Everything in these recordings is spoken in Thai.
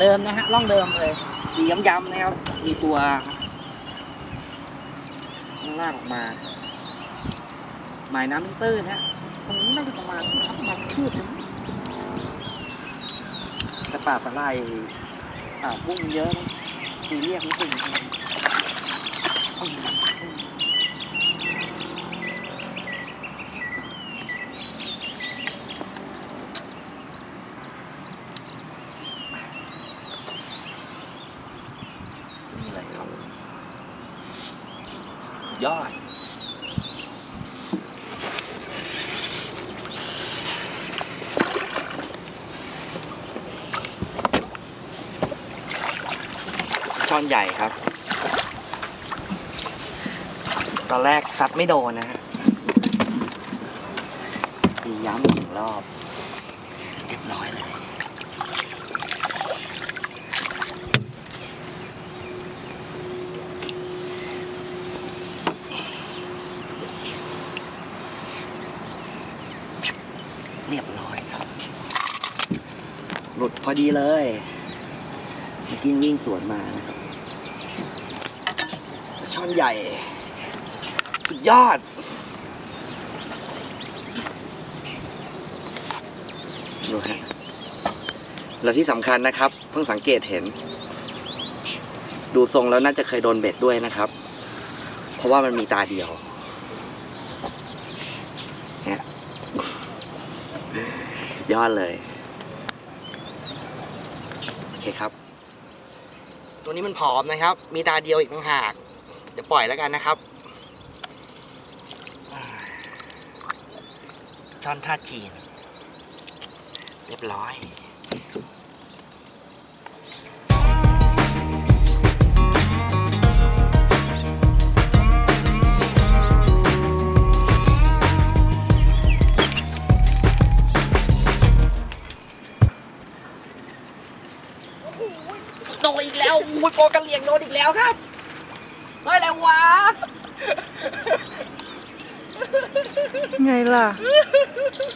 เดิมนะฮะร่องเดิมเลยดีย้ำๆนะครับ มีตัวล่างออกมาหมายน้ำตื้นฮะตรงนี้น่าจะประมาณประมาณคืบนึงแต่ป่าปลาไหลอ่าวพุ่งเยอะนะตีเรียกนิดนึงนี่เลยครับสุดยอด ช้ อนใหญ่ครับ ตอนแรกซัดไม่โดนนะฮะตีย้ำอีกหนึ่งรอบเรียบร้อยเลยเรียบร้อยครับ หลุดพอดีเลย เมื่อกี้วิ่งสวนมานะครับ ช่อนใหญ่ สุดยอด ดูฮะแล้วที่สำคัญนะครับ เพิ่งสังเกตเห็น ดูทรงแล้วน่าจะเคยโดนเบ็ดด้วยนะครับ เพราะว่ามันมีตาเดียวเนี่ยยอดเลย โอเคครับ ตัวนี้มันผอมนะครับ มีตาเดียวอีกต่างหาก เดี๋ยวปล่อยแล้วกันนะครับจอนท่าจีน เรียบร้อย ล่ะ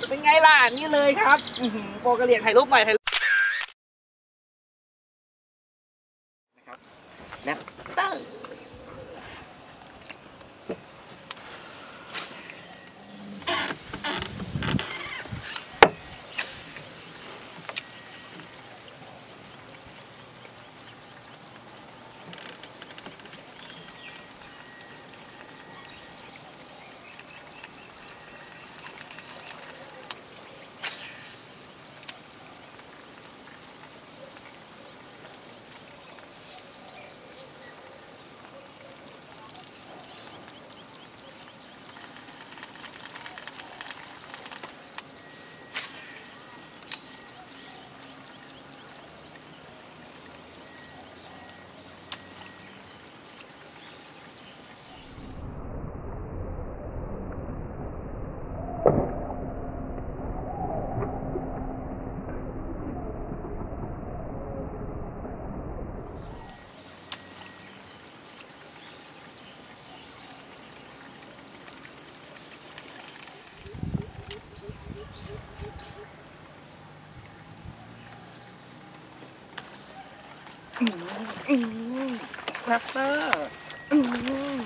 เป็นไงล่ะ นี่เลยครับอื้อหือโปรกระเหลียงถ่ายรูปหน่อยถ่ายรูปนะครับแนปเต อร์แรปเตอร์อืม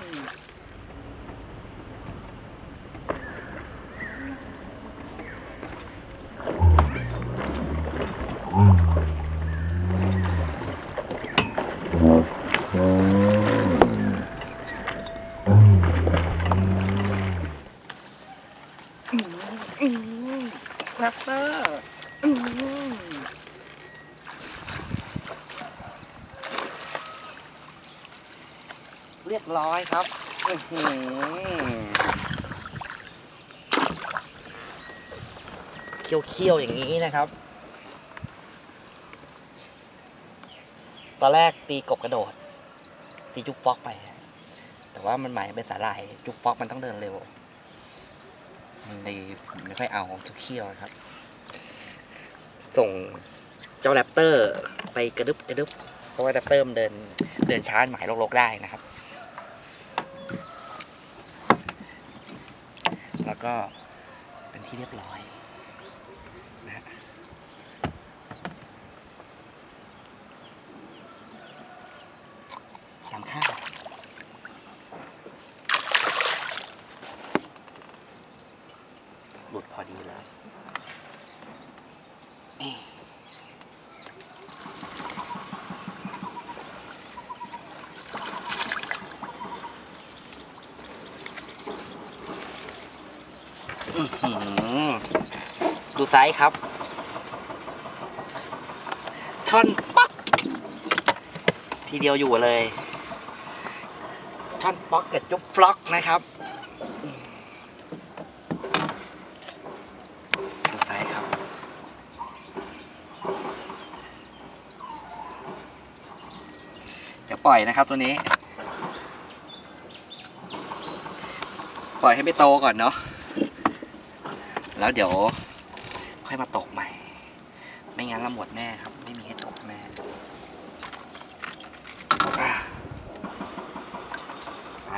แรปเตอร์เรีย บร้อยครับอื้อหือเคี้ยวๆอย่างนี้นะครับ ตอนแรกตีกบกระโดด ตีจุกฟอกไป แต่ว่ามันหมายเป็นสาหร่ายจุกฟอกมันต้องเดินเร็ว มันเลยไม่ค่อยเอาเคี้ยวๆครับ ส่งเจ้าแรปเตอร์ไปกระดึบกระดึบเพราะว่าแรปเตอร์มันเดินเดินช้าหมายลกๆได้นะครับ แล้วก็เป็นที่เรียบร้อยนะสามข้าหลุดพอดีเลยเอ๊ะอื้อหือ ดูไซส์ครับช่อนป๊อกทีเดียวอยู่เลยช่อนป๊อกกับจุ๊บฟล็อกนะครับดูไซส์ครับเดี๋ยวปล่อยนะครับตัวนี้ ปล่อยให้ไปโตก่อนเนาะ แล้วเดี๋ยว ค่อยมาตกใหม่ ไม่งั้นเราหมดแน่ครับ ไม่มีให้ตกแน่ไป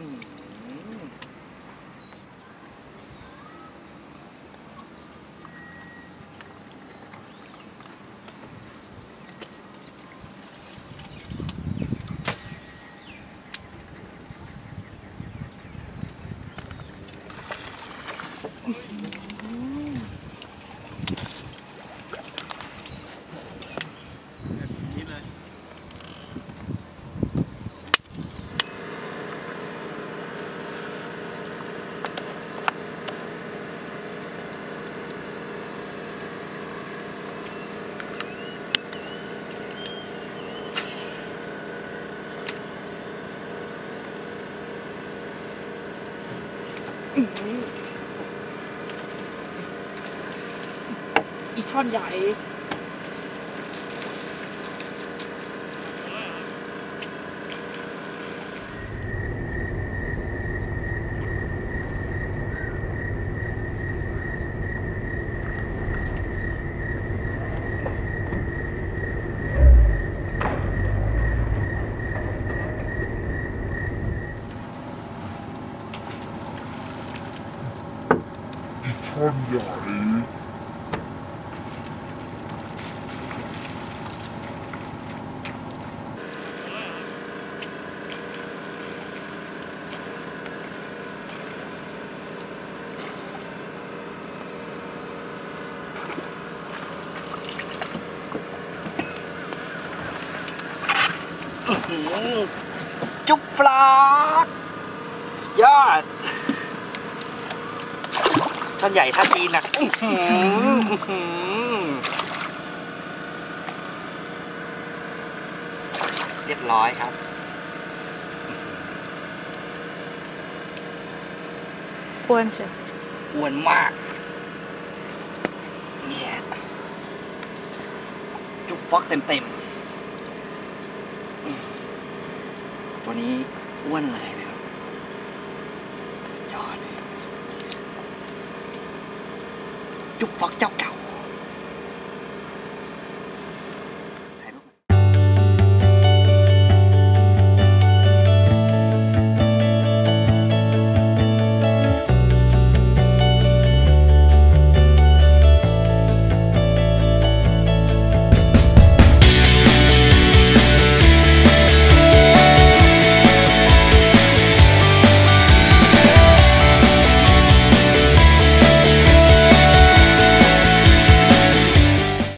อืม อีช่อนใหญ่ช่อนใหญ่ อืมจุ๊บฟลอกสุดยอด ช่อนใหญ่ท่าจีนนะเรียบร้อยครับอ้วนเชียวอ้วนมากเนี่ยจุ๊บฟอกเต็มเต็มๆอืมตัวนี้อ้วนเลยนะ ครับสุ